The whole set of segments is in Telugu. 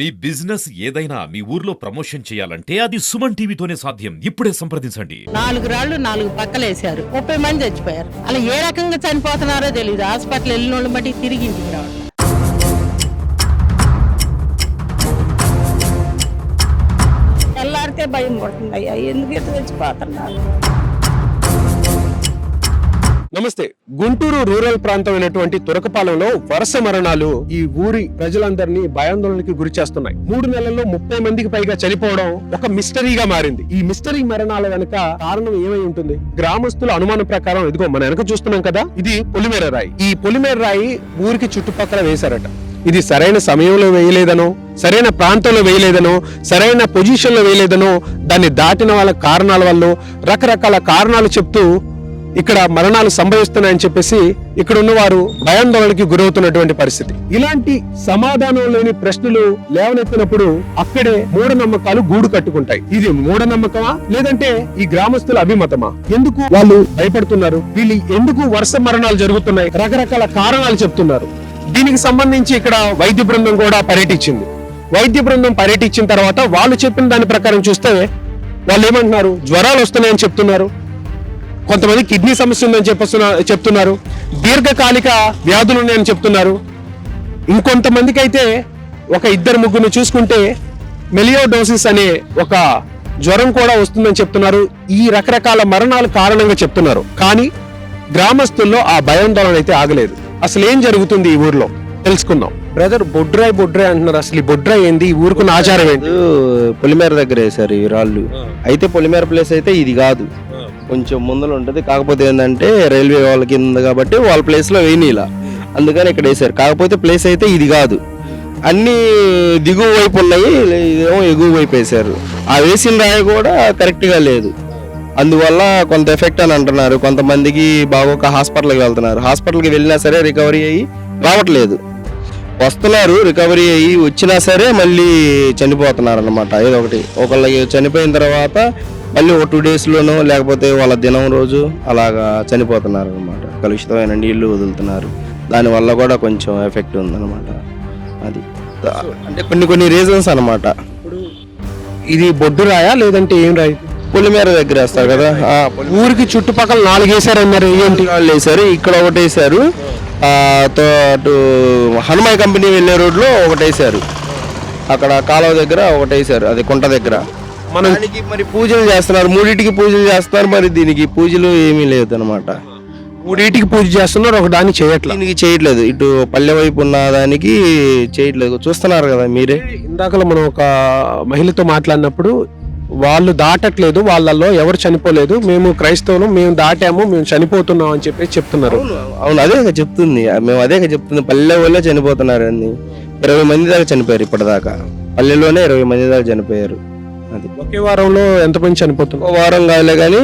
మీ బిజినెస్ ఏదైనా మీ ఊర్లో ప్రమోషన్ చేయాలంటే అది సుమన్ టీవీతోనే సాధ్యం. ఇప్పుడే సంప్రదించండి. నాలుగు రాళ్ళు నాలుగు పక్కలేశారు. ముప్పై మంది చచ్చిపోయారు. అలా ఏ రకంగా చనిపోతున్నారో తెలియదు హాస్పిటల్ వెళ్ళిన వాళ్ళు బట్టి తిరిగి ఇంటికి రావడం తెల్లారితే భయం పడుతుంది అయ్యా ఎందుకు ఎట్లా చచ్చిపోతున్నారు? నమస్తే. గుంటూరు రూరల్ ప్రాంతమైనటువంటి తురకపాలెంలో వరుస మరణాలు ఈ ఊరి ప్రజలందరినీ భయాందోళనకి గురి చేస్తున్నాయి. మూడు నెలల్లో ముప్పై మందికి పైగా చనిపోవడం ఒక మిస్టరీగా మారింది. ఈ మిస్టరీ మరణాల వెనుక కారణం ఏమై ఉంటుంది? గ్రామస్తుల అనుమానం ప్రకారం ఇదిగో మన వెనక చూస్తున్నాం కదా ఇది పొలిమేర రాయి. ఈ పొలిమేర రాయి ఊరికి చుట్టుపక్కల వేశారట. ఇది సరైన సమయంలో వేయలేదనో సరైన ప్రాంతంలో వేయలేదనో సరైన పొజిషన్లో వేయలేదనో దాన్ని దాటిన వాళ్ళ కారణాల వల్ల రకరకాల కారణాలు చెప్తూ ఇక్కడ మరణాలు సంభవిస్తున్నాయని చెప్పేసి ఇక్కడ ఉన్న వారు భయాందోళనకి గురవుతున్నటువంటి పరిస్థితి. ఇలాంటి సమాధానం లేని ప్రశ్నలు లేవనెత్తినప్పుడు అక్కడే మూఢనమ్మకాలు గూడు కట్టుకుంటాయి. ఇది మూఢనమ్మకమా? లేదంటే ఈ గ్రామస్తుల అభిమతమా? ఎందుకు వాళ్ళు భయపడుతున్నారు? వీళ్ళు ఎందుకు వరుస మరణాలు జరుగుతున్నాయి? రకరకాల కారణాలు చెప్తున్నారు. దీనికి సంబంధించి ఇక్కడ వైద్య బృందం కూడా పర్యటించింది. వైద్య బృందం పర్యటించిన తర్వాత వాళ్ళు చెప్పిన దాని ప్రకారం చూస్తే వాళ్ళు ఏమంటున్నారు జ్వరాలు వస్తున్నాయని చెప్తున్నారు. కొంతమంది కిడ్నీ సమస్య ఉందని చెప్పొస్తున్నా చెప్తున్నారు. దీర్ఘకాలిక వ్యాధులు ఉన్నాయని చెప్తున్నారు. ఇంకొంతమందికి అయితే ఒక ఇద్దరు ముగ్గురు చూసుకుంటే మెలియోడోసిస్ అనే ఒక జ్వరం కూడా వస్తుందని చెప్తున్నారు. ఈ రకరకాల మరణాలు కారణంగా చెప్తున్నారు. కానీ గ్రామస్తుల్లో ఆ భయాందోళన అయితే ఆగలేదు. అసలు ఏం జరుగుతుంది ఈ ఊర్లో? తెలుసుకుందాం. బ్రదర్ బొడ్రాయ్ బొడ్రాయ్ అంటున్నారు. అసలు ఈ బొడ్రాయ్ ఏంది? ఈ ఊరుకున్న ఆచారం ఏంటి? పొలిమేర దగ్గర వేశారు ఈ రాళ్ళు. అయితే పొలిమేర ప్లేస్ అయితే ఇది కాదు. కొంచెం ముందర ఉంటుంది. కాకపోతే ఏంటంటే రైల్వే వాళ్ళ కింద కాబట్టి వాళ్ళ ప్లేస్లో వేయనీలా అందుకని ఇక్కడ వేశారు. కాకపోతే ప్లేస్ అయితే ఇది కాదు. అన్నీ దిగువ వైపు ఉన్నాయి. ఇదేమో ఎగువ వైపు వేశారు. ఆ వేసిన రాయి కూడా కరెక్ట్గా లేదు. అందువల్ల కొంత ఎఫెక్ట్ అని అంటున్నారు. కొంతమందికి బాగోక హాస్పిటల్కి వెళ్తున్నారు. హాస్పిటల్కి వెళ్ళినా సరే రికవరీ అయ్యి రావట్లేదు. వస్తున్నారు. రికవరీ అయ్యి వచ్చినా సరే మళ్ళీ చనిపోతున్నారు అనమాట ఏదో ఒకటి. ఒకళ్ళకి చనిపోయిన తర్వాత మళ్ళీ ఒక టూ డేస్లోనో లేకపోతే వాళ్ళ దినం రోజు అలాగా చనిపోతున్నారు అనమాట కలుషితమైన నీళ్ళు వదులుతున్నారు. దానివల్ల కూడా కొంచెం ఎఫెక్ట్ ఉందన్నమాట. అది. అంటే కొన్ని కొన్ని రీజన్స్ అనమాట ఇది బొడ్డు రాయా? లేదంటే ఏం రాయి? పొలిమేర దగ్గర వేస్తారు కదా. ఊరికి చుట్టుపక్కల నాలుగు వేసారన్నారు ఏంటి? వాళ్ళు వేశారు ఇక్కడ ఒకటి తో- అటు హనుమాయ్ కంపెనీ వెళ్ళే రోడ్లో ఒకటి వేశారు. అక్కడ కాలువ దగ్గర ఒకటి వేశారు అది కుంట దగ్గర. మనం దానికి మరి పూజలు చేస్తున్నారు మూడింటికి పూజలు చేస్తున్నారు మరి దీనికి పూజలు ఏమీ లేదు అనమాట మూడింటికి పూజ చేస్తున్నారు ఒక దాన్ని చేయట్లా. దీనికి చేయట్లేదు. ఇటు పల్లె వైపు ఉన్న దానికి చేయట్లేదు. చూస్తున్నారు కదా మీరే. ఇందాకలో మనం ఒక మహిళతో మాట్లాడినప్పుడు వాళ్ళు దాటట్లేదు వాళ్ళల్లో ఎవరు చనిపోలేదు మేము క్రైస్తవులు మేము దాటాము మేము చనిపోతున్నాం అని చెప్పి చెప్తున్నారు. అవును అదే చెప్తుంది. మేము అదే చెప్తుంది. పల్లె వాళ్ళే చనిపోతున్నారు అన్ని ఇరవై మంది దాకా చనిపోయారు ఇప్పటిదాకా. పల్లెలోనే ఇరవై మంది దాకా చనిపోయారు. అది. ఒకే వారంలో ఎంతమంది చనిపోతున్నారు? ఒక వారం కాలే కానీ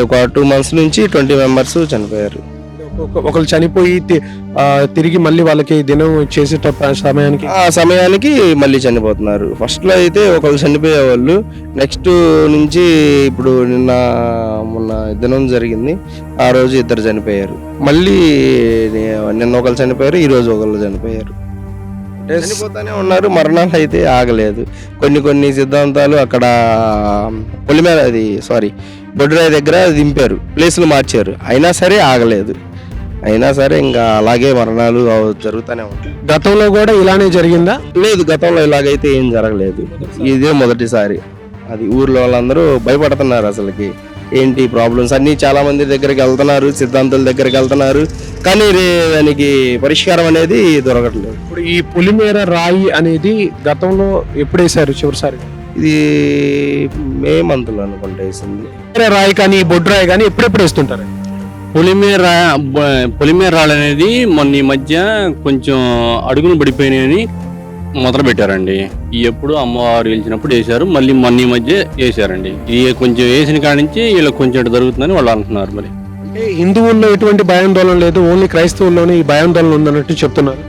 ఒక టూ మంత్స్ నుంచి ట్వంటీ మెంబర్స్ చనిపోయారు. ఒక- ఒకరు చనిపోయి తిరిగి మళ్ళీ వాళ్ళకి దినం చేసేట సమయానికి? ఆ సమయానికి మళ్ళీ చనిపోతున్నారు. ఫస్ట్లో అయితే ఒకళ్ళు చనిపోయే వాళ్ళు. నెక్స్ట్ నుంచి ఇప్పుడు నిన్న మొన్న దినం జరిగింది. ఆ రోజు ఇద్దరు చనిపోయారు. మళ్ళీ నిన్న ఒకళ్ళు చనిపోయారు ఈ రోజు ఒకళ్ళు చనిపోయారు. చనిపోతానే ఉన్నారు. మరణాలు అయితే ఆగలేదు. కొన్ని కొన్ని సిద్ధాంతాలు అక్కడ పొలిమేర అది సారీ బొడ్రాయి దగ్గర దింపారు. ప్లేసులు మార్చారు. అయినా సరే ఆగలేదు. అయినా సరే ఇంకా అలాగే మరణాలు జరుగుతూనే ఉంటాయి. గతంలో కూడా ఇలానే జరిగిందా? లేదు గతంలో ఇలాగైతే ఏం జరగలేదు. ఇదే మొదటిసారి. అది ఊర్లో వాళ్ళందరూ భయపడుతున్నారు అసలుకి. ఏంటి ప్రాబ్లమ్స్ అన్ని చాలా మంది దగ్గరికి వెళ్తున్నారు సిద్ధాంతుల దగ్గరికి వెళ్తున్నారు. కానీ దానికి పరిష్కారం అనేది దొరకట్లేదు. ఇప్పుడు ఈ పులిమేర రాయి అనేది గతంలో ఎప్పుడు వేశారు చివరిసారి? ఇది మే మంత్లో అనుకుంటా వేసింది. పులిమేర రాయి కానీ బొడ్డు రాయి కానీ ఎప్పుడెప్పుడు వేస్తుంటారు? పొలిమేర బ- పొలిమేర రాళ్ళు అనేది మొన్న ఈ మధ్య కొంచెం అడుగులు పడిపోయినాయని మొదలు పెట్టారండి ఈ ఎప్పుడు అమ్మవారు గెలిచినప్పుడు వేశారు మళ్ళీ మొన్న ఈ మధ్య వేశారండి. ఈ కొంచెం వేసిన కాడి నుంచి వీళ్ళకి కొంచెం జరుగుతుందని వాళ్ళు అంటున్నారు మరి. అంటే హిందువుల్లో ఎటువంటి భయాందోళన లేదు ఓన్లీ క్రైస్తవుల్లోనే ఈ భయాందోళన ఉందన్నట్టు చెప్తున్నారు.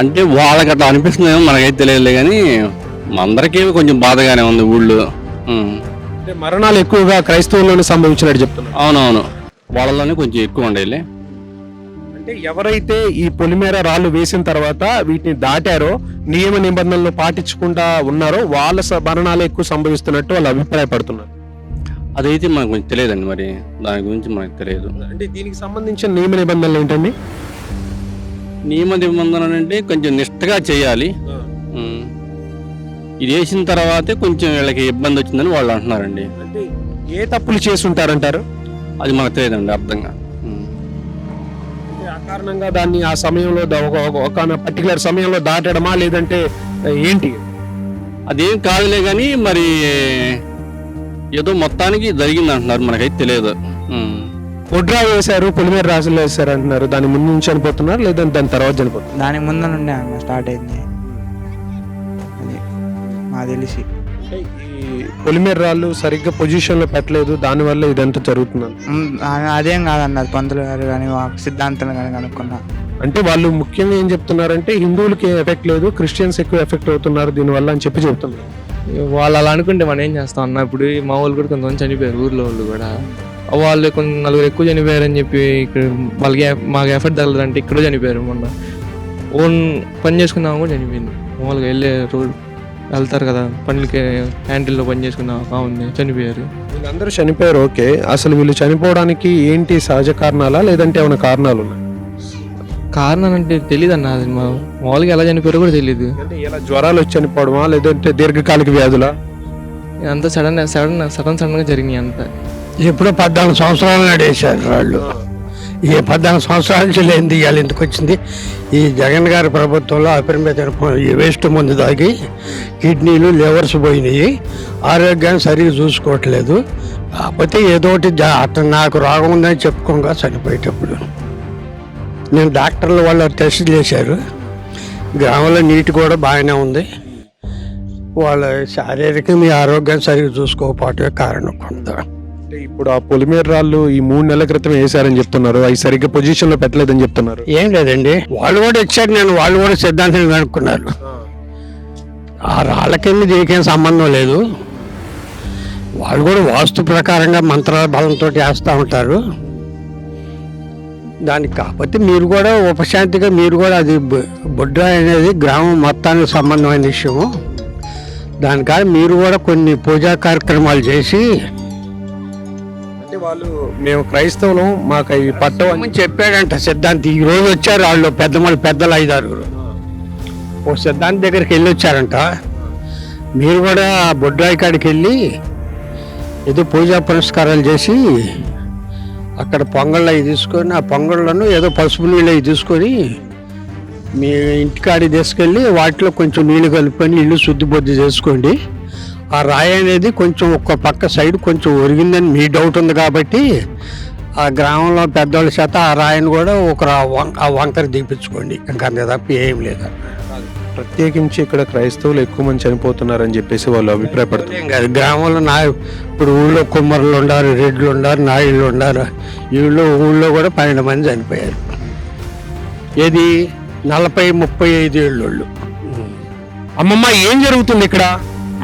అంటే వాళ్ళకి అట్లా అనిపిస్తుందేమో మనకైతే తెలియదులే కానీ అందరికీ కొంచెం బాధగానే ఉంది ఊళ్ళో. మరణాలు ఎక్కువగా క్రైస్తవుల్లోనే సంభవించినట్టు చెప్తున్నారు. అవునవును. వాళ్ళలోనే కొంచెం ఎక్కువ ఉండేది అంటే ఎవరైతే ఈ పొలిమేర రాళ్ళు వేసిన తర్వాత వీటిని దాటారో నియమ నిబంధనలు పాటించకుండా ఉన్నారో వాళ్ళ మరణాలు ఎక్కువ సంభవిస్తున్నట్టు వాళ్ళు అభిప్రాయపడుతున్నారు. అదైతే మనకు తెలియదండి మరి. దాని గురించి మనకు తెలియదు. అంటే దీనికి సంబంధించిన నియమ నిబంధనలు ఏంటండి? నియమ నిబంధనలు అంటే కొంచెం నిష్టగా చేయాలి. ఇది వేసిన తర్వాతే కొంచెం వీళ్ళకి ఇబ్బంది వచ్చిందని వాళ్ళు అంటున్నారండి. అంటే ఏ తప్పులు చేసి ఉంటారంటారు? అది మనకు తెలియదండి అర్థంగా. కారణంగా దాన్ని ఆ సమయంలో ఒక పర్టికులర్ సమయంలో దాటడమా లేదంటే ఏంటి? అదేం కాదులే కానీ మరి ఏదో మొత్తానికి జరిగింది అంటున్నారు మనకైతే తెలియదు. ఒడ్రా వేశారు పొలిమేర రాజులు వేశారు అంటున్నారు. దాని ముందు నుంచి చనిపోతున్నారు లేదంటే దాని తర్వాత చనిపోతున్నారు? దాని ముందు నుండే స్టార్ట్ అయింది. అది నాకు తెలిసి. పొలిమేర రాళ్ళు సరిగ్గా పొజిషన్లో పెట్టలేదు దాని వల్ల ఇదంతా ఆ- అదేం కాదన్న అది పంతులు గారు కానీ సిద్ధాంతం కానీ కనుక్కున్నా. అంటే వాళ్ళు ముఖ్యంగా ఏం చెప్తున్నారంటే హిందువులకి ఎఫెక్ట్ లేదు క్రిస్టియన్స్ ఎక్కువ ఎఫెక్ట్ అవుతున్నారు దీని వల్ల అని చెప్పి చెప్తున్నారు. వాళ్ళు అలా అనుకుంటే మనం ఏం చేస్తాం? అన్న ఇప్పుడు మా వాళ్ళు కూడా కొంతమంది చనిపోయారు ఊర్లో వాళ్ళు కూడా. వాళ్ళు కొంత నలుగురు ఎక్కువ చనిపోయారని చెప్పి ఇక్కడ వాళ్ళకి మాకు ఎఫర్ట్ తగలదంటే ఇక్కడ చనిపోయారు మొన్న. ఓన్ పని చేసుకున్నాము కూడా చనిపోయింది. మామూలుగా వెళ్ళే రోడ్ వెళ్తారు కదా పనులకి హ్యాండిల్లో పని చేసుకున్న కావుంది చనిపోయారు. వీళ్ళందరూ చనిపోయారు ఓకే. అసలు వీళ్ళు చనిపోవడానికి ఏంటి సహజ కారణాలా లేదంటే ఏమైనా కారణాలు ఉన్నాయి? కారణం అంటే తెలియదు అన్న అది మా మామూలుగా ఎలా చనిపోయారో కూడా తెలియదు అంటే ఇలా జ్వరాలు వచ్చి చనిపోవడమా లేదంటే దీర్ఘకాలిక వ్యాధులా? అంతా సడన్ సడన్ సడన్ సడన్గా జరిగినాయి అంతా. ఎప్పుడో పద్నాలుగు సంవత్సరాలు నడేశారు వాళ్ళు. ఈ పద్నాలుగు సంవత్సరాల నుంచి లేని తీయాలి ఎందుకు వచ్చింది? ఈ జగన్ గారి ప్రభుత్వంలో అపరిమిత ఈ వేస్ట్ మందు తాగి కిడ్నీలు లివర్స్ పోయినాయి. ఆరోగ్యాన్ని సరిగ్గా చూసుకోవట్లేదు. కాకపోతే ఏదో ఒకటి జా- అతను నాకు రోగం ఉందని చెప్పుకోగా చనిపోయేటప్పుడు. నేను డాక్టర్లు వాళ్ళు టెస్ట్ చేశారు. గ్రామంలో నీటి కూడా బాగానే ఉంది. వాళ్ళ శారీరక మీ ఆరోగ్యం సరిగ్గా చూసుకోకపోవటమే కారణం కొంత. అంటే ఇప్పుడు ఆ పొలిమేర రాళ్ళు ఈ మూడు నెలల క్రితం వేశారని చెప్తున్నారు. అవి సరిగ్గా పొజిషన్లో పెట్టలేదని చెప్తున్నారు. ఏం లేదండి. వాళ్ళు కూడా వచ్చారు. నేను వాళ్ళు కూడా సిద్ధాంతం కనుక్కున్నారు. ఆ. రాళ్ళకెళ్ళి దీనికేం సంబంధం లేదు? వాళ్ళు కూడా వాస్తు ప్రకారంగా మంత్రాల బలంతో వేస్తూ ఉంటారు. దానికి కాకపోతే మీరు కూడా ఉపశాంతిగా మీరు కూడా అది బు- బుడ్ర అనేది గ్రామం మొత్తానికి సంబంధమైన విషయము. దానికాడ మీరు కూడా కొన్ని పూజా కార్యక్రమాలు చేసి అంటే వాళ్ళు మేము క్రైస్తవులం మాకు అవి పట్టవు అని చెప్పాడంట సిద్ధాంతి. ఈ రోజు వచ్చారు వాళ్ళు పెద్ద వాళ్ళు పెద్దలు ఐదారుగురు ఓ సిద్ధాంతి దగ్గరికి వెళ్ళి వచ్చారంట. మీరు కూడా బొడ్రాయి కాడికి వెళ్ళి ఏదో పూజా పురస్కారాలు చేసి అక్కడ పొంగళ్ళు అవి తీసుకొని ఆ పొంగళ్ళను ఏదో పసుపు నీళ్ళు అవి తీసుకొని మీ ఇంటికాడికి తీసుకెళ్ళి వాటిలో కొంచెం నీళ్ళు కలుపుకొని ఇల్లు శుద్ధి బుద్ధి చేసుకోండి. ఆ రాయి అనేది కొంచెం ఒక్క పక్క సైడ్ కొంచెం ఒరిగిందని మీ డౌట్ ఉంది కాబట్టి ఆ గ్రామంలో పెద్దవాళ్ళ చేత ఆ రాయిని కూడా ఒక ఆ వంకర దింపించుకోండి ఇంకా అంతే తప్ప ఏం లేదు. ప్రత్యేకించి ఇక్కడ క్రైస్తవులు ఎక్కువ మంది చనిపోతున్నారని చెప్పేసి వాళ్ళు అభిప్రాయపడుతున్నారు కాదు గ్రామంలో నా ఇప్పుడు ఊళ్ళో కుమ్మరులు ఉండారు రెడ్లు ఉండారు నాయుళ్ళు ఉండారు. ఈ ఊళ్ళో ఊళ్ళో కూడా పన్నెండు మంది చనిపోయారు. ఏది? నలభై ముప్పై ఐదు ఏళ్ళు అమ్మమ్మ ఏం జరుగుతుంది ఇక్కడ?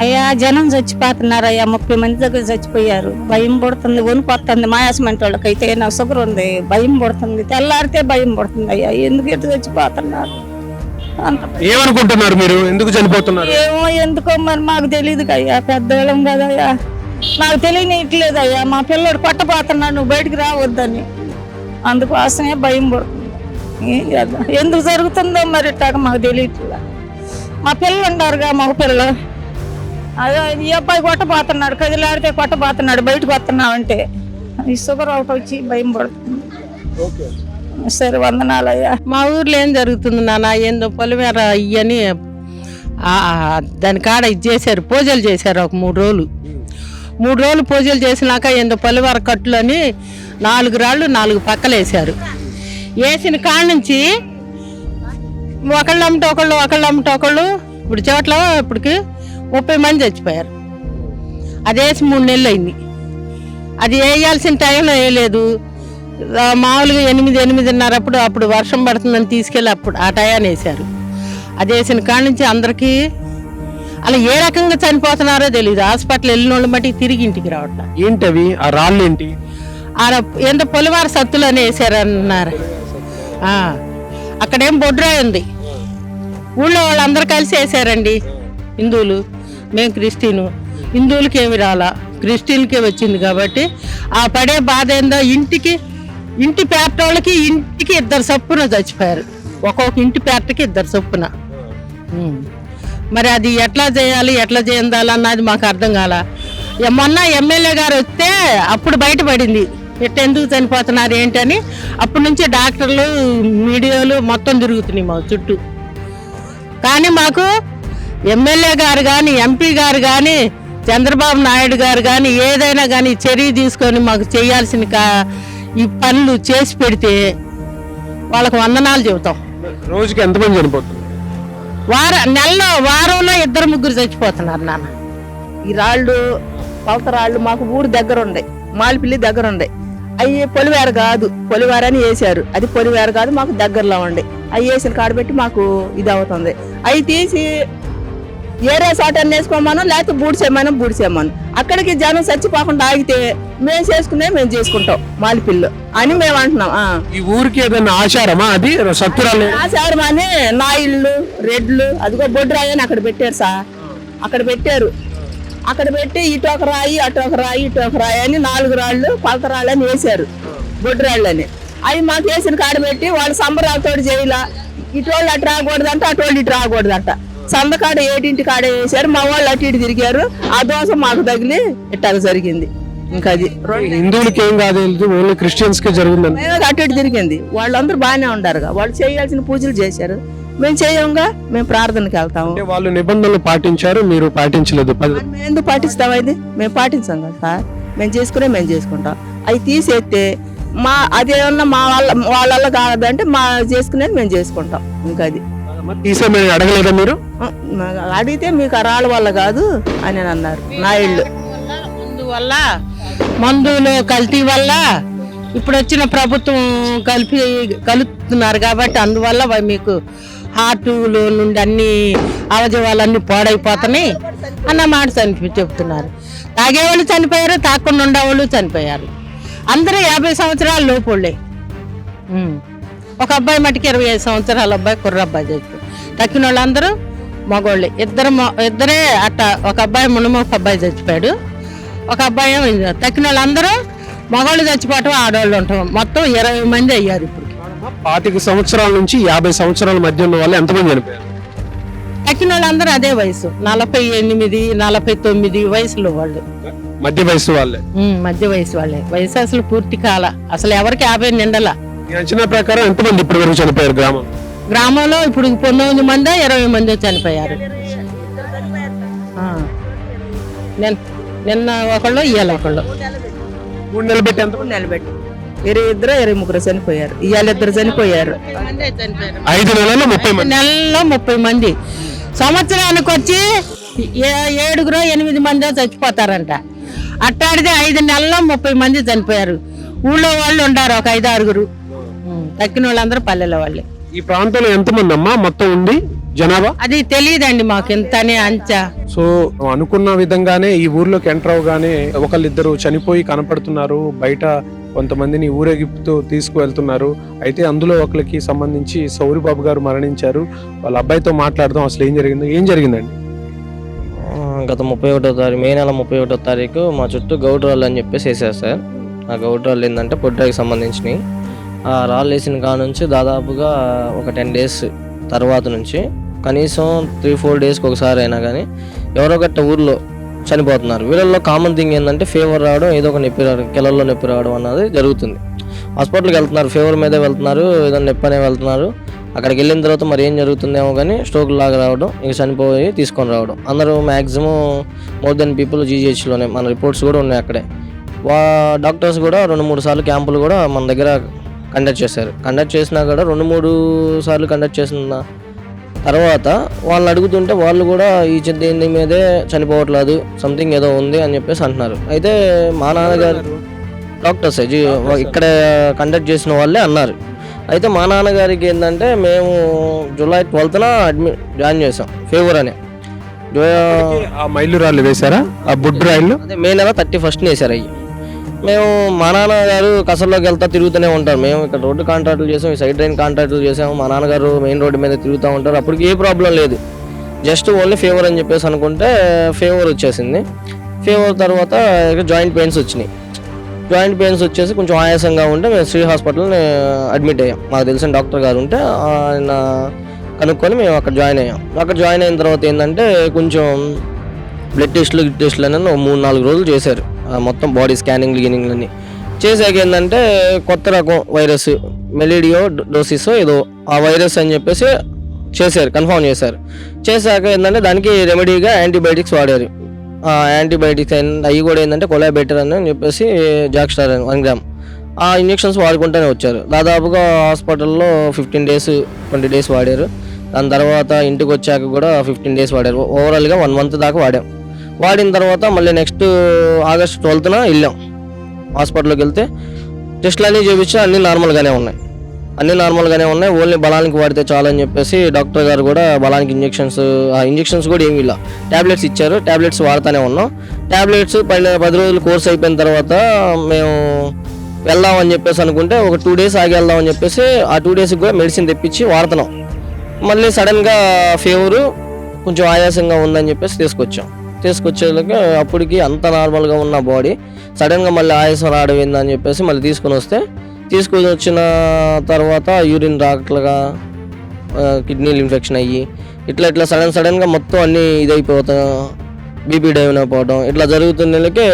అయ్యా జనం చచ్చిపోతున్నారు అయ్యా ముప్పై మంది దగ్గర చచ్చిపోయారు. భయం పడుతుంది వణుకొస్తుంది మా యాసమంటి వాళ్ళకైతే నా షుగర్ ఉంది. భయం పడుతుంది తెల్లారితే భయం పడుతుంది అయ్యా. ఎందుకు ఎటు చచ్చిపోతున్నారు? ఏమనుకుంటున్నారు మీరు? ఎందుకు చనిపోతున్నారు? ఏమో ఎందుకో మరి మాకు తెలియదు అయ్యా పెద్దవాళ్ళం కదయ్యా. నాకు తెలియనిట్లేదు అయ్యా. మా పిల్లడు కొట్టపోతున్నాడు నువ్వు బయటికి రావద్దని. అందుకోసమే భయం పడుతుంది. ఏం చేద్దాం? ఎందుకు జరుగుతుందో మరి ఇట్టాక మాకు తెలియట్లే. మా పిల్లలు ఉన్నారుగా మగ పిల్లలు. అదే ఈ అబ్బాయి కొట్టపోతున్నాడు కదిలాడితే కొట్టపోతున్నాడు బయటకు వస్తున్నావంటే. ఈ షుగర్ ఒకటి వచ్చి భయం పడుతుంది. సరే వందనాలయ్యా. మా ఊర్లో ఏం జరుగుతుంది నాన్న? ఏందో పొలిమేర ఇవని దాని కాడ ఇది చేశారు పూజలు చేశారు ఒక మూడు రోజులు. మూడు రోజులు పూజలు చేసినాక ఏందో పొలిమేర కట్లు అని నాలుగు రాళ్ళు నాలుగు పక్కలు వేశారు. వేసిన కాడ నుంచి ఒకళ్ళు అమ్మట ఒకళ్ళు ఒకళ్ళు అమ్మట ఒకళ్ళు ఇప్పుడు చోట్ల ఇప్పటికి ముప్పై మంది చచ్చిపోయారు. అది వేసి మూడు నెలలు అయింది. అది వేయాల్సిన టైంలో వేయలేదు ఆ, మామూలుగా ఎనిమిది ఎనిమిదిన్నర అప్పుడు అప్పుడు వర్షం పడుతుందని తీసుకెళ్ళి అప్పుడు ఆ టయాన్ని వేశారు. అది వేసిన కాడ నుంచి అందరికీ అలా ఏ రకంగా చనిపోతున్నారో తెలియదు హాస్పిటల్ వెళ్ళిన వాళ్ళు మట్టి తిరిగి ఇంటికి రావట్లేదు ఏంటి అవి? ఆ రాళ్ళు ఏంటి? ఆడ ఎంత పొలివార సత్తులు అని వేసారన్నారు ఆ, అక్కడేం బొడ్రాయి ఉంది. ఊళ్ళో వాళ్ళందరూ కలిసి వేసారండి హిందువులు. మేము క్రిస్టియను హిందువులకి ఏమి రాలా? క్రిస్టియన్కే వచ్చింది కాబట్టి ఆ పడే బాధ ఏందో ఇంటికి ఇంటి పేటోళ్ళకి ఇంటికి ఇద్దరు చొప్పున చచ్చిపోయారు. ఒక్కొక్క ఇంటి పేటకి ఇద్దరు చొప్పున. మరి అది ఎట్లా చేయాలి ఎట్లా చేయాలన్నది మాకు అర్థం కాల. ఇక మొన్న ఎమ్మెల్యే గారు వస్తే అప్పుడు బయటపడింది. ఎట్ట ఎందుకు చనిపోతున్నారు ఏంటని అప్పటి నుంచి డాక్టర్లు మీడియాలు మొత్తం తిరుగుతున్నాయి మా చుట్టూ. కానీ మాకు ఎమ్మెల్యే గారు కానీ ఎంపీ గారు కానీ చంద్రబాబు నాయుడు గారు కానీ ఏదైనా కానీ చర్య తీసుకొని మాకు చేయాల్సిన ఈ పనులు చేసి పెడితే వాళ్ళకు వందనాలు చెబుతాం. రోజుకి ఎంతమంది చనిపోతున్నారు వార నెలలో వారంలో ఇద్దరు ముగ్గురు చచ్చిపోతున్నారు నాన్న. ఈ రాళ్ళు కొలత రాళ్ళు మాకు ఊరు దగ్గర ఉండే మాలిపిల్లి దగ్గర ఉండే. అవి పొలివేర కాదు పొలివేర అని వేసారు అది పొలివేర కాదు మాకు దగ్గరలో ఉండే. అవి వేసిన కాడబెట్టి మాకు ఇది అవుతుంది. అవి తీసి ఏరే చోట వేసుకోమను లేకపోతే బూడిసేయమను బూడిసేయమను అక్కడికి జనం చచ్చిపోకుండా ఆగితే మేము చేసుకునే మేము చేసుకుంటాం మాలిపిల్లు అని మేము అంటున్నాం. ఈ ఊరికి ఏదైనా ఆచారమా అది? సత్తురాలు? ఆచారం అని నాయిళ్ళు రెడ్లు అదిగో బొడ్రాయి అని అక్కడ పెట్టారు సార్. అక్కడ పెట్టారు. అక్కడ పెట్టి ఇటు ఒక రాయి అటు ఒక రాయి ఇటు ఒక రాయి అని నాలుగు రాళ్ళు కొలత రాళ్ళు అని వేశారు బొడ్రాళ్ళు అని అవి మాకు వేసిన కాడ పెట్టి వాళ్ళు సంబరాలతో చేయలా? ఇటు వాళ్ళు అటు రాకూడదంట అటు వాళ్ళు ఇటు రాకూడదంట. సందకాడ ఏడింటి కాడ వేశారు మా వాళ్ళు అటు ఇటు తిరిగారు. ఆ దోశ మాకు తగిలి ఇట్టాగ జరిగింది. ఇంకా అది. హిందువులకి ఏం కాదు ఓన్లీ క్రిస్టియన్స్ కే అటు ఇటు తిరిగింది. వాళ్ళందరూ బాగానే ఉండారుగా. వాళ్ళు చేయాల్సిన పూజలు చేశారు. మేము చేయంగా మేము ప్రార్థనకి వెళ్తాము. వాళ్ళు నిబంధనలు పాటించారు మీరు పాటించలేదు. మరి ఎందుకు పాటిస్తాం అది? మేము పాటించాం కదా సార్. మేము చేసుకునే మేము చేసుకుంటాం. అవి తీసేస్తే మా అదేమన్నా మా వాళ్ళ వాళ్ళ కాదంటే మా చేసుకునేది మేము చేసుకుంటాం. ఇంకా అది. అడగలేదా మీరు? ఆ, నాకు అడిగితే మీకు ఆ రాళ్ళ వల్ల కాదు అని అన్నారు. నా ఇల్లు. మందు వల్ల మందులు కల్తీ వల్ల ఇప్పుడు వచ్చిన ప్రభుత్వం కలిపి కలుపుతున్నారు కాబట్టి అందువల్ల మీకు హార్టులో నుండి అన్ని అవజవాలన్నీ పాడైపోతున్నాయి అన్న మాట చనిపి చెప్తున్నారు. తాగేవాళ్ళు చనిపోయారు తాకుండా ఉండేవాళ్ళు చనిపోయారు. అందరూ యాభై సంవత్సరాల లోపుళ్ళే ఒక అబ్బాయి మటుకు ఇరవై ఐదు సంవత్సరాల అబ్బాయి కుర్రబ్బాయి తక్కిన వాళ్ళందరూ మగోళ్ళే. ఇద్దరు ఇద్దరే అట్ట ఒక అబ్బాయి మునుమ ఒక అబ్బాయి చచ్చిపోయాడు. ఒక అబ్బాయి. తక్కిన వాళ్ళందరూ మగవాళ్ళు చచ్చిపోవటం ఆడవాళ్ళు ఉంటాం మొత్తం ఇరవై మంది అయ్యారు ఇప్పుడు పాతిక సంవత్సరాల నుంచి యాభై సంవత్సరాల మధ్య ఉన్న వాళ్ళు ఎంతమంది చనిపోయారు? తక్కిన వాళ్ళందరూ అదే వయసు. నలభై ఎనిమిది నలభై తొమ్మిది వయసులో వాళ్ళు. మధ్య వయసు వాళ్ళే. మధ్య వయసు వాళ్ళే. వయసు అసలు పూర్తి కాల. అసలు ఎవరికి యాభై నిండల? అంచనా ప్రకారం ఎంతమంది ఇప్పటి వరకు చనిపోయారు గ్రామం గ్రామంలో ఇప్పుడు పంతొమ్మిది మంది ఇరవై మంది చనిపోయారు. నిన్న ఒకళ్ళు ఇవాళ ఒకళ్ళు. మూడు నెలలు పెట్టి ఎంత నిలబెట్టి ఇరవై ఇద్దరు ఇరవై ముగ్గురు చనిపోయారు. ఇవాళ ఇద్దరు చనిపోయారు. ఐదు నెలల్లో ముప్పై మంది. నెలలో ముప్పై మంది. సంవత్సరానికి వచ్చి ఏ- ఏడుగురు ఎనిమిది మంది చచ్చిపోతారంట. అట్టాడితే ఐదు నెలల్లో ముప్పై మంది చనిపోయారు. ఊళ్ళో వాళ్ళు ఉండారు ఒక ఐదు ఆరుగురు తక్కిన వాళ్ళందరూ పల్లెల వాళ్ళే. ఈ ప్రాంతంలో ఎంతమంది అమ్మా? మొత్తం ఉంది? జనాభా? అది తెలియదండి మాకు ఎంతనే అంచా. సో అనుకున్న విధంగానే ఈ ఊర్లోకి ఎంటర్ అవగానే ఒకళ్ళిద్దరు చనిపోయి కనపడుతున్నారు. బయట కొంతమందిని ఊరేగిపుతూ తీసుకువెళ్తున్నారు. అయితే అందులో ఒకరికి సంబంధించి సౌరిబాబు గారు మరణించారు. వాళ్ళ అబ్బాయితో మాట్లాడదాం. అసలు ఏం జరిగిందో? ఏం జరిగిందండి? ఆ, గత ముప్పై ఒకటో తారీఖు మే నెల ముప్పై ఒకటో తారీఖు మా చుట్టూ గౌడ్ రాళ్ళు అని చెప్పేసి వేసారు సార్. ఆ గౌడ్ రాళ్ళు ఏంటంటే పొడ్రాకి సంబంధించినవి. రాళ్ళు వేసిన కాడ నుంచి దాదాపుగా ఒక టెన్ డేస్ తర్వాత నుంచి కనీసం త్రీ ఫోర్ డేస్కి ఒకసారి అయినా కానీ ఎవరో గట్ట ఊర్లో చనిపోతున్నారు. వీళ్ళల్లో కామన్ థింగ్ ఏంటంటే ఫీవర్ రావడం ఏదో ఒక నొప్పి రావడం కిలల్లో నొప్పి రావడం అన్నది జరుగుతుంది. హాస్పిటల్కి వెళ్తున్నారు ఫీవర్ మీదే వెళ్తున్నారు ఏదైనా నొప్పి అనే వెళ్తున్నారు. అక్కడికి వెళ్ళిన తర్వాత మరి ఏం జరుగుతుందేమో కానీ స్ట్రోక్ లాగా రావడం ఇక చనిపోయి తీసుకొని రావడం. అందరూ మ్యాక్సిమం మోర్ దెన్ పీపుల్ జీజీహెచ్లోనే మన రిపోర్ట్స్ కూడా ఉన్నాయి అక్కడే. వా డాక్టర్స్ కూడా రెండు మూడు సార్లు క్యాంపులు కూడా మన దగ్గర కండక్ట్ చేశారు. కండక్ట్ చేసినా కూడా రెండు మూడు సార్లు కండక్ట్ చేసిన తర్వాత వాళ్ళని అడుగుతుంటే వాళ్ళు కూడా ఈ దీని మీదే చనిపోవట్లేదు సంథింగ్ ఏదో ఉంది అని చెప్పేసి అంటున్నారు. అయితే మా నాన్నగారు డాక్టర్స్ ఇక్కడ కండక్ట్ చేసిన వాళ్ళే అన్నారు. అయితే మా నాన్నగారికి ఏంటంటే మేము జూలై ట్వెల్త్న అడ్మిట్ జాయిన్ చేసాం ఫేవర్ అని. మైలు రాళ్ళు వేశారా? ఆ బుడ్డు రాళ్ళు మే నెల థర్టీ ఫస్ట్ వేసారు అయ్యి. మేము మా నాన్నగారు కసర్లోకి వెళ్తా తిరుగుతూనే ఉంటారు. మేము ఇక్కడ రోడ్డు కాంట్రాక్టులు చేసాం ఈ సైడ్ డ్రైన్ కాంట్రాక్టులు చేసాము. మా నాన్నగారు మెయిన్ రోడ్డు మీద తిరుగుతూ ఉంటారు. అప్పటికి ఏ ప్రాబ్లం లేదు. జస్ట్ ఓన్లీ ఫీవర్ అని చెప్పేసి అనుకుంటే ఫీవర్ వచ్చేసింది. ఫీవర్ తర్వాత జాయింట్ పెయిన్స్ వచ్చినాయి. జాయింట్ పెయిన్స్ వచ్చేసి కొంచెం ఆయాసంగా ఉంటే మేము శ్రీ హాస్పిటల్ని అడ్మిట్ అయ్యాం. మాకు తెలిసిన డాక్టర్ గారు ఉంటే ఆయన కనుక్కొని మేము అక్కడ జాయిన్ అయ్యాం. అక్కడ జాయిన్ అయిన తర్వాత ఏంటంటే కొంచెం బ్లడ్ టెస్ట్లు గిడ్ టెస్ట్లు అనేది మూడు నాలుగు రోజులు చేశారు. మొత్తం బాడీ స్కానింగ్లు గినింగ్లు అన్నీ చేసాక ఏంటంటే కొత్త రకం వైరస్ మెలీడియో డోసిస్ ఏదో ఆ వైరస్ అని చెప్పేసి చేశారు కన్ఫర్మ్ చేశారు. చేశాక ఏంటంటే దానికి రెమెడీగా యాంటీబయాటిక్స్ వాడారు. ఆ యాంటీబయాటిక్స్ అవి కూడా ఏంటంటే కొలాబెటర్ అని చెప్పేసి జాక్స్టార్ వన్ గ్రామ్. ఆ ఇంజెక్షన్స్ వాడుకుంటూనే వచ్చారు. దాదాపుగా హాస్పిటల్లో ఫిఫ్టీన్ డేస్ ట్వంటీ డేస్ వాడారు. దాని తర్వాత ఇంటికి వచ్చాక కూడా ఫిఫ్టీన్ డేస్ వాడారు. ఓవరాల్గా వన్ మంత్ దాకా వాడాం. వాడిన తర్వాత మళ్ళీ నెక్స్ట్ ఆగస్ట్ ట్వెల్త్న వెళ్ళాం. హాస్పిటల్కి వెళ్తే టెస్ట్లు అన్నీ చేపించి అన్నీ నార్మల్గానే ఉన్నాయి. అన్నీ నార్మల్గానే ఉన్నాయి. ఓన్లీ బలానికి వాడితే చాలని చెప్పేసి డాక్టర్ గారు కూడా బలానికి ఇంజెక్షన్స్ ఆ ఇంజెక్షన్స్ కూడా ఏమి ఇలా ట్యాబ్లెట్స్ ఇచ్చారు. ట్యాబ్లెట్స్ వాడుతూనే ఉన్నాం. ట్యాబ్లెట్స్ పది పది రోజులు కోర్స్ అయిపోయిన తర్వాత మేము వెళ్దామని చెప్పేసి అనుకుంటే ఒక టూ డేస్ ఆగి వెళ్దామని చెప్పేసి ఆ టూ డేస్కి కూడా మెడిసిన్ తెప్పించి వాడుతున్నాం. మళ్ళీ సడన్గా ఫీవరు కొంచెం ఆయాసంగా ఉందని చెప్పేసి తీసుకొచ్చాం. తీసుకొచ్చేలోకి అప్పటికి అంత నార్మల్గా ఉన్న బాడీ సడన్గా మళ్ళీ ఆయాసం రావడం ఏందని చెప్పేసి మళ్ళీ తీసుకొని వస్తే తీసుకొని వచ్చిన తర్వాత యూరిన్ రాకట్లుగా కిడ్నీలు ఇన్ఫెక్షన్ అయ్యి ఇట్లా ఇట్లా సడన్ సడన్గా మొత్తం అన్నీ ఇదైపోతా బీపీ డైవ్ అయిపోవడం ఇట్లా జరుగుతున్నకే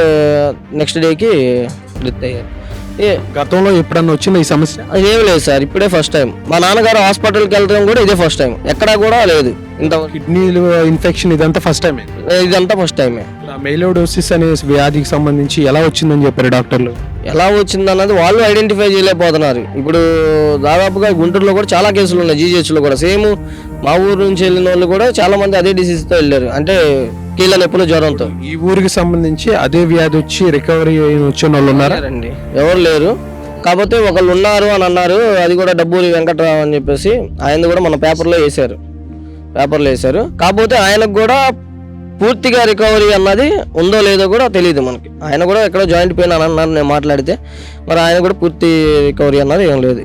నెక్స్ట్ డేకి డెత్ అయ్యారు. ఏ గతంలో ఎప్పుడన్నా వచ్చింది ఈ సమస్య? ఏం లేదు సార్ ఇప్పుడే ఫస్ట్ టైం మా నాన్నగారు హాస్పిటల్కి వెళ్ళడం కూడా ఇదే ఫస్ట్ టైం ఎక్కడా కూడా లేదు ఇంత కిడ్నీలు ఇన్ఫెక్షన్ ఇదంతా ఫస్ట్ టైమే ఇదంతా ఫస్ట్ టైమే మెయిలోడోసిస్ అనే వ్యాధికి సంబంధించి ఎలా వచ్చిందని చెప్పారు డాక్టర్లు? ఎలా వచ్చింది అన్నది వాళ్ళు ఐడెంటిఫై చేయలేకపోతున్నారు. ఇప్పుడు దాదాపుగా గుంటూరులో కూడా చాలా కేసులు ఉన్నాయి జీజీహెచ్లో కూడా. సేమ్ మా ఊరు నుంచి వెళ్ళిన వాళ్ళు కూడా చాలా మంది అదే డిసీజ్తో వెళ్ళారు. అంటే కీళ్ళ నొప్పులు జ్వరంతో. ఈ ఊరికి సంబంధించి అదే వ్యాధి వచ్చి రికవరీ అయిన వచ్చిన వాళ్ళు ఉన్నారా? లేరండి. ఎవరు లేరు. కాకపోతే ఒకళ్ళు ఉన్నారు అని అన్నారు. అది కూడా డబ్బూరి వెంకట్రావు అని చెప్పేసి ఆయన కూడా మన పేపర్లో వేశారు. పేపర్లో వేశారు. కాకపోతే ఆయనకు కూడా పూర్తిగా రికవరీ అన్నది ఉందో లేదో కూడా తెలియదు మనకి. ఆయన కూడా ఎక్కడో జాయింట్ పెయిన్ అని అన్నారు నేను మాట్లాడితే. మరి ఆయన కూడా పూర్తి రికవరీ అన్నది ఏం లేదు.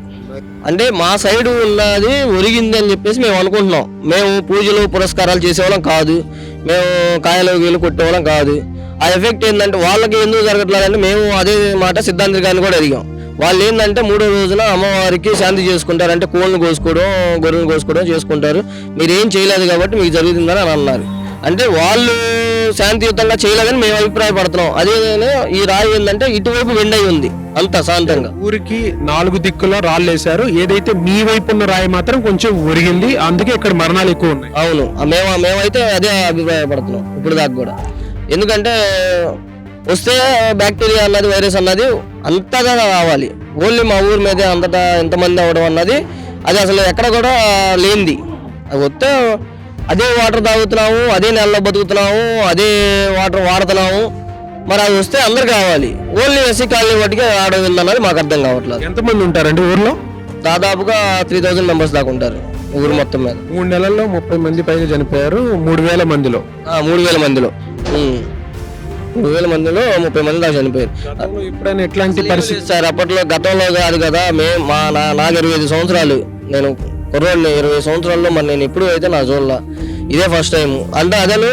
అంటే మా సైడ్ ఉన్నది ఒరిగింది అని చెప్పేసి మేము అనుకుంటున్నాం. మేము పూజలు పురస్కారాలు చేసేవాళ్ళం కాదు. మేము కాయలు గీలు కొట్టేవాళ్ళం కాదు. ఆ ఎఫెక్ట్ ఏంటంటే వాళ్ళకి ఎందుకు జరగట్లేదంటే మేము అదే మాట సిద్ధాంతి గారిని కూడా అడిగాం. వాళ్ళు ఏంటంటే మూడో రోజున అమ్మవారికి శాంతి చేసుకుంటారు. అంటే కోళ్ళను కోసుకోవడం గొర్రెలు కోసుకోవడం చేసుకుంటారు. మీరు ఏం చేయలేదు కాబట్టి మీకు జరుగుతుందని అని అన్నారు. అంటే వాళ్ళు శాంతియుతంగా చేయలేదని మేము అభిప్రాయపడుతున్నాం. అదే ఈ రాయి ఏంటంటే ఇటువైపు వెండై ఉంది అంత శాంతంగా. ఊరికి నాలుగు దిక్కులో రాళ్ళు వేశారు. ఏదైతే మీ వైపు ఉన్న రాయి మాత్రం కొంచెం ఒరిగింది. అందుకే ఇక్కడ మరణాలు ఎక్కువ ఉన్నాయి. అవును. మేము మేమైతే అదే అభిప్రాయపడుతున్నాం ఇప్పుడు దాకా కూడా. ఎందుకంటే వస్తే బ్యాక్టీరియా అన్నది వైరస్ అన్నది అంతగా రావాలి. ఓన్లీ మా ఊరి మీదే అంతటా ఎంతమంది అవ్వడం అన్నది అది అసలు ఎక్కడ కూడా లేనిది. అది వస్తే అదే వాటర్ తాగుతున్నాము అదే నెలలో బతుకుతున్నాము అదే వాటర్ వాడుతున్నాము. మరి అది వస్తే అందరు కావాలి ఓన్లీ ఎస్సీ కాలనీ వాటికి రావడం ఏందన్నది మాకు అర్థం కావట్లేదు. ఎంతమంది ఉంటారండి ఊర్లో? దాదాపుగా త్రీ థౌజండ్ మెంబర్స్ దాకా ఉంటారు ఊరు మొత్తం మీద. మూడు నెలల్లో ముప్పై మంది పైగా చనిపోయారు మూడు వేల మందిలో. మూడు వేల మందిలో. మూడు వేల మందిలో ముప్పై మంది దాకా చనిపోయారు. ఎప్పుడైనా ఎట్లాంటి పరిస్థితి సార్ అప్పట్లో గతంలో కాదు కదా మేము మా నా నాకు ఇరవై ఐదు సంవత్సరాలు నేను కుర్రోడిని ఇరవై సంవత్సరాల్లో మరి నేను ఎప్పుడు అయితే నా జోన్లో ఇదే ఫస్ట్ టైం అంటే అదను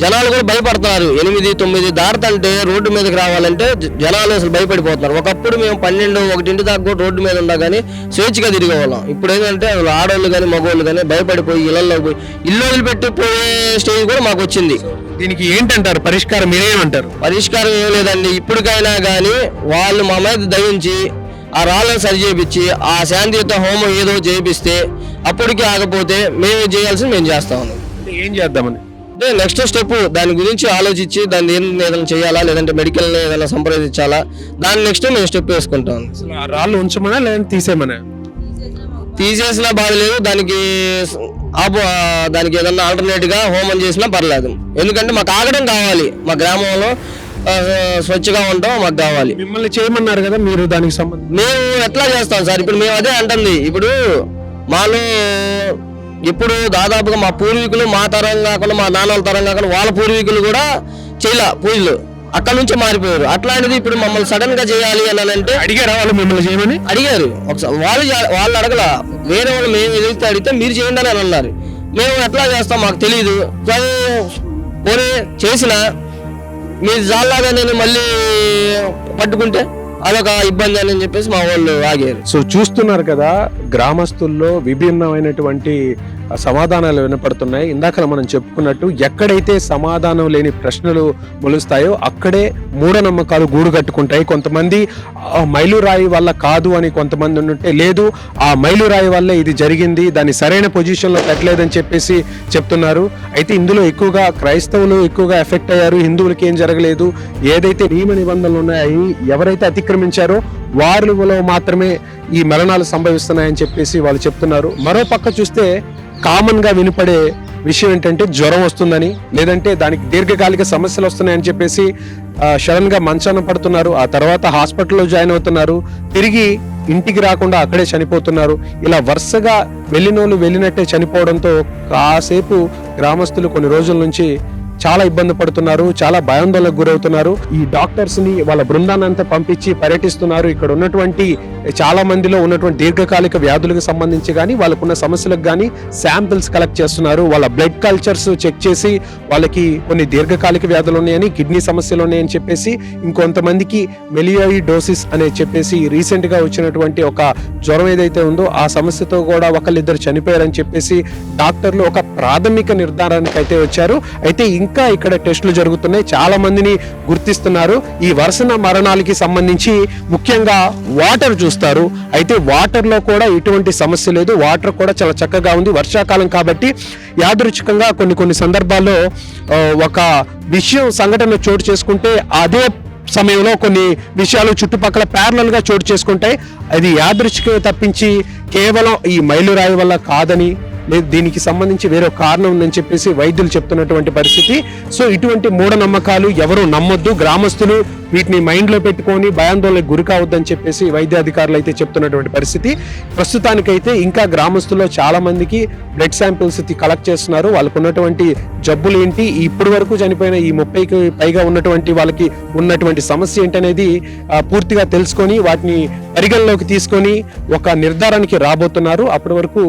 జనాలు కూడా భయపడుతున్నారు. ఎనిమిది తొమ్మిది దాటుతుంటే రోడ్డు మీదకి రావాలంటే జనాలు అసలు భయపడిపోతున్నారు. ఒకప్పుడు మేము పన్నెండు ఒకటింటి దాకా కూడా రోడ్డు మీద ఉన్నా కానీ స్వేచ్ఛగా తిరిగేవాళ్ళం. ఇప్పుడు ఏంటంటే అసలు ఆడవాళ్ళు కానీ మగవాళ్ళు కానీ భయపడిపోయి ఇళ్ళలో పోయి ఇల్లు వదిలిపెట్టి పోయే స్టేజ్ కూడా మాకు వచ్చింది. దీనికి ఏంటంటారు? పరిష్కారం మీరేమంటారు పరిష్కారం ఏం లేదండి. ఇప్పటికైనా కానీ వాళ్ళు మా మీద దయించి ఆ రాళ్ళని సరి చేపించి ఆ శాంతియుత హోమం ఏదో చేపిస్తే అప్పటికి ఆగపోతే మేము చేయాల్సింది మేము చేస్తాం అంటే ఏం చేద్దామని? అంటే నెక్స్ట్ స్టెప్ దాని గురించి ఆలోచించి దాన్ని ఏదైనా చేయాలా లేదంటే మెడికల్ ఏదైనా సంప్రదించాలా దాని నెక్స్ట్ మేము స్టెప్ వేసుకుంటాం ఆ రాళ్ళు ఉంచమనా లేదంటే తీసేమనా తీసేసినా బాధ లేదు దానికి ఆపు దానికి ఏదన్నా ఆల్టర్నేట్గా హోమం చేసినా పర్లేదు. ఎందుకంటే మాకు ఆగడం కావాలి మా గ్రామంలో స్వచ్ఛగా ఉండడం మాకు కావాలి. మిమ్మల్ని చేయమన్నారు కదా మీరు దానికి సంబంధించి? మేము ఎట్లా చేస్తాం సార్? ఇప్పుడు మేము అదే అంటుంది. ఇప్పుడు మాలో ఇప్పుడు దాదాపుగా మా పూర్వీకులు మా తరం కాకుండా మా నాన్నల తరం కాకుండా వాళ్ళ పూర్వీకులు కూడా చేయలే పూజలు. అక్కడ నుంచే మారిపోయారు. అట్లాంటిది ఇప్పుడు మమ్మల్ని సడన్గా చేయాలి అని అంటే అడిగారా వాళ్ళు మిమ్మల్ని చేయమని? అడిగారు. ఒకసారి వాళ్ళు వాళ్ళు అడగల. వేరే వాళ్ళు మేము ఏదైతే అడిగితే మీరు చేయండి అని అన్నారు. మేము ఎట్లా చేస్తాం మాకు తెలియదు పోనీ చేసిన మీరు జాలాగా నేను మళ్ళీ పట్టుకుంటే అదొక ఇబ్బంది అని చెప్పేసి మా వాళ్ళు ఆగారు. సో చూస్తున్నారు కదా గ్రామస్తుల్లో విభిన్నమైనటువంటి సమాధానాలు వినపడుతున్నాయి. ఇందాక మనం చెప్పుకున్నట్టు ఎక్కడైతే సమాధానం లేని ప్రశ్నలు మొలుస్తాయో అక్కడే మూఢనమ్మకాలు గూడు కట్టుకుంటాయి. కొంతమంది మైలురాయి వల్ల కాదు అని కొంతమంది ఉంటే లేదు. ఆ మైలురాయి వల్ల ఇది జరిగింది. దాన్ని సరైన పొజిషన్లో పెట్టలేదని చెప్పేసి చెప్తున్నారు. అయితే ఇందులో ఎక్కువగా క్రైస్తవులు ఎక్కువగా ఎఫెక్ట్ అయ్యారు. హిందువులకి ఏం జరగలేదు. ఏదైతే నియమ నిబంధనలు ఉన్నాయో ఎవరైతే అతిక్రమించారో వారిలో మాత్రమే ఈ మరణాలు సంభవిస్తున్నాయని చెప్పేసి వాళ్ళు చెప్తున్నారు. మరో పక్క చూస్తే కామన్గా వినపడే విషయం ఏంటంటే జ్వరం వస్తుందని లేదంటే దానికి దీర్ఘకాలిక సమస్యలు వస్తున్నాయని చెప్పేసి సడన్గా మంచాన పడుతున్నారు. ఆ తర్వాత హాస్పిటల్లో జాయిన్ అవుతున్నారు. తిరిగి ఇంటికి రాకుండా అక్కడే చనిపోతున్నారు. ఇలా వరుసగా వెళ్ళినోళ్ళు వెళ్ళినట్టే చనిపోవడంతో కాసేపు గ్రామస్తులు కొన్ని రోజుల నుంచి చాలా ఇబ్బంది పడుతున్నారు చాలా భయాందోళనకు గురవుతున్నారు. ఈ డాక్టర్స్ని వాళ్ళ బృందానంతా పంపించి పర్యటిస్తున్నారు. ఇక్కడ ఉన్నటువంటి చాలా మందిలో ఉన్నటువంటి దీర్ఘకాలిక వ్యాధులకు సంబంధించి కానీ వాళ్ళకున్న సమస్యలకు కానీ శాంపిల్స్ కలెక్ట్ చేస్తున్నారు. వాళ్ళ బ్లడ్ కల్చర్స్ చెక్ చేసి వాళ్ళకి కొన్ని దీర్ఘకాలిక వ్యాధులు ఉన్నాయని కిడ్నీ సమస్యలు ఉన్నాయని చెప్పేసి ఇంకొంతమందికి మెలియోయి డోసిస్ అనే చెప్పేసి రీసెంట్గా వచ్చినటువంటి ఒక జ్వరం ఏదైతే ఉందో ఆ సమస్యతో కూడా ఒకళ్ళిద్దరు చనిపోయారని చెప్పేసి డాక్టర్లు ఒక ప్రాథమిక నిర్ధారానికి అయితే వచ్చారు. అయితే ఇంకా ఇక్కడ టెస్టులు జరుగుతున్నాయి. చాలా మందిని గుర్తిస్తున్నారు. ఈ వరుసన మరణాలకి సంబంధించి ముఖ్యంగా వాటర్ చూస్తారు. అయితే వాటర్లో కూడా ఎటువంటి సమస్య లేదు. వాటర్ కూడా చాలా చక్కగా ఉంది. వర్షాకాలం కాబట్టి యాదృచ్ఛికంగా కొన్ని కొన్ని సందర్భాల్లో ఒక విషయం సంఘటన చోటు చేసుకుంటే అదే సమయంలో కొన్ని విషయాలు చుట్టుపక్కల ప్యారలల్గా చోటు చేసుకుంటాయి. అది యాదృచ్ఛిక తప్పించి కేవలం ఈ మైలురాయి వల్ల కాదని లేదు దీనికి సంబంధించి వేరే కారణం ఉందని చెప్పేసి వైద్యులు చెప్తున్నటువంటి పరిస్థితి. సో ఇటువంటి మూఢనమ్మకాలు ఎవరు నమ్మొద్దు. గ్రామస్తులు వీటిని మైండ్లో పెట్టుకొని భయాందోళనకు గురి కావద్దని చెప్పేసి వైద్య అధికారులు అయితే చెప్తున్నటువంటి పరిస్థితి. ప్రస్తుతానికైతే ఇంకా గ్రామస్తుల్లో చాలా మందికి బ్లడ్ శాంపిల్స్ కలెక్ట్ చేస్తున్నారు. వాళ్ళకు ఉన్నటువంటి జబ్బులు ఏంటి? ఇప్పటి వరకు చనిపోయిన ఈ ముప్పైకి పైగా ఉన్నటువంటి వాళ్ళకి ఉన్నటువంటి సమస్య ఏంటనేది పూర్తిగా తెలుసుకొని వాటిని పరిగణలోకి తీసుకొని ఒక నిర్ధారానికి రాబోతున్నారు. అప్పటి వరకు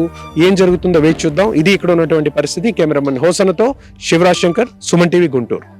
ఏం జరుగుతుందో వేచి చూద్దాం. ఇది ఇక్కడ ఉన్నటువంటి పరిస్థితి. కెమెరామెన్ హోసనతో శివరాజ్ శంకర్ సుమన్ టీవీ గుంటూరు.